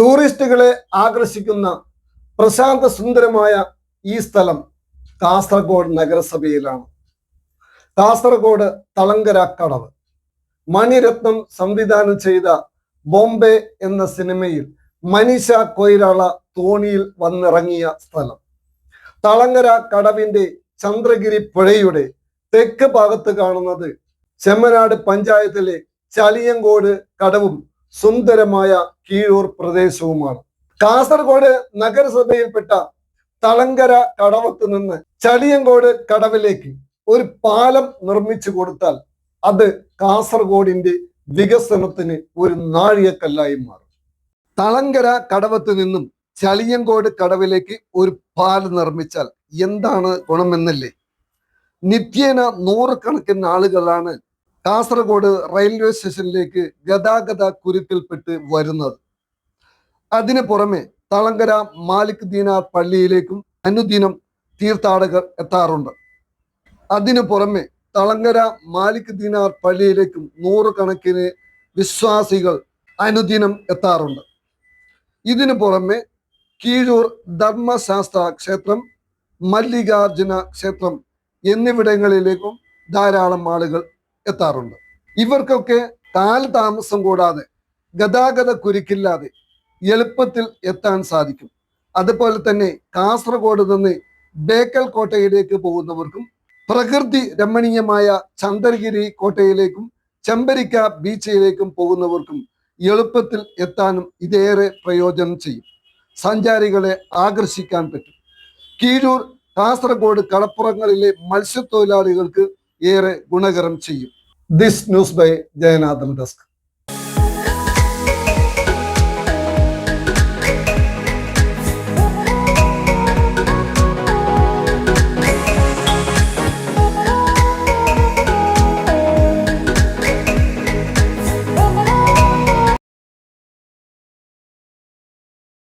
ടൂറിസ്റ്റുകളെ ആകർഷിക്കുന്ന പ്രശാന്ത സുന്ദരമായ ഈ സ്ഥലം കാസർഗോഡ് നഗരസഭയിലാണ്. കാസർഗോഡ് തളങ്കര കടവ്. മണിരത്നം സംവിധാനം ചെയ്ത ബോംബെ എന്ന സിനിമയിൽ മനീഷ കൊയ്രാള തോണിയിൽ വന്നിറങ്ങിയ സ്ഥലം. തളങ്കര കടവിന്റെ ചന്ദ്രഗിരി പുഴയുടെ തെക്ക് ഭാഗത്ത് കാണുന്നത് ചെമ്മനാട് പഞ്ചായത്തിലെ ചളിയങ്കോട് കടവും സുന്ദരമായ കീഴൂർ പ്രദേശവുമാണ്. കാസർഗോഡ് നഗരസഭയിൽപ്പെട്ട തളങ്കര കടവത്ത് നിന്ന് ചളിയങ്കോട് കടവിലേക്ക് ഒരു പാലം നിർമ്മിച്ചു കൊടുത്താൽ അത് കാസർഗോഡിന്റെ വികസനത്തിന് ഒരു നാഴികക്കല്ലായി മാറും. തളങ്കര കടവത്ത് നിന്നും ചളിയങ്കോട് കടവിലേക്ക് ഒരു പാലം നിർമ്മിച്ചാൽ എന്താണ് ഗുണമെന്നല്ലേ? നിത്യേന നൂറുകണക്കിന് ആളുകളാണ് കാസർഗോഡ് റെയിൽവേ സ്റ്റേഷനിലേക്ക് ഗതാഗത കുരുക്കിൽപ്പെട്ട് വരുന്നത്. അതിനു പുറമെ തളങ്കര മാലിക് ദീനാർ പള്ളിയിലേക്കും അനുദിനം തീർത്ഥാടകർ എത്താറുണ്ട്. അതിനു പുറമെ തളങ്കര മാലിക് ദീനാർ പള്ളിയിലേക്കും നൂറുകണക്കിന് വിശ്വാസികൾ അനുദിനം എത്താറുണ്ട്. ഇതിനു പുറമെ കീഴൂർ ധർമ്മശാസ്ത്ര ക്ഷേത്രം മല്ലികാർജുന ക്ഷേത്രം എന്നിവിടങ്ങളിലേക്കും ധാരാളം ആളുകൾ എത്താറുണ്ട്. ഇവർക്കൊക്കെ കാലതാമസം കൂടാതെ ഗതാഗത കുരുക്കില്ലാതെ എളുപ്പത്തിൽ എത്താൻ സാധിക്കും. അതുപോലെ തന്നെ കാസർഗോഡ് നിന്ന് ബേക്കൽ കോട്ടയിലേക്ക് പോകുന്നവർക്കും പ്രകൃതി രമണീയമായ ചന്ദ്രഗിരി കോട്ടയിലേക്കും ചെമ്പരിക്ക ബീച്ചിലേക്കും പോകുന്നവർക്കും എളുപ്പത്തിൽ എത്താനും ഇതേറെ പ്രയോജനം ചെയ്യും. സഞ്ചാരികളെ ആകർഷിക്കാൻ പറ്റും. കീഴൂർ കാസർഗോഡ് കടപ്പുറങ്ങളിലെ മത്സ്യത്തൊഴിലാളികൾക്ക് ഏറെ ഗുണകരം ചെയ്യും. This news by Jayanathan desk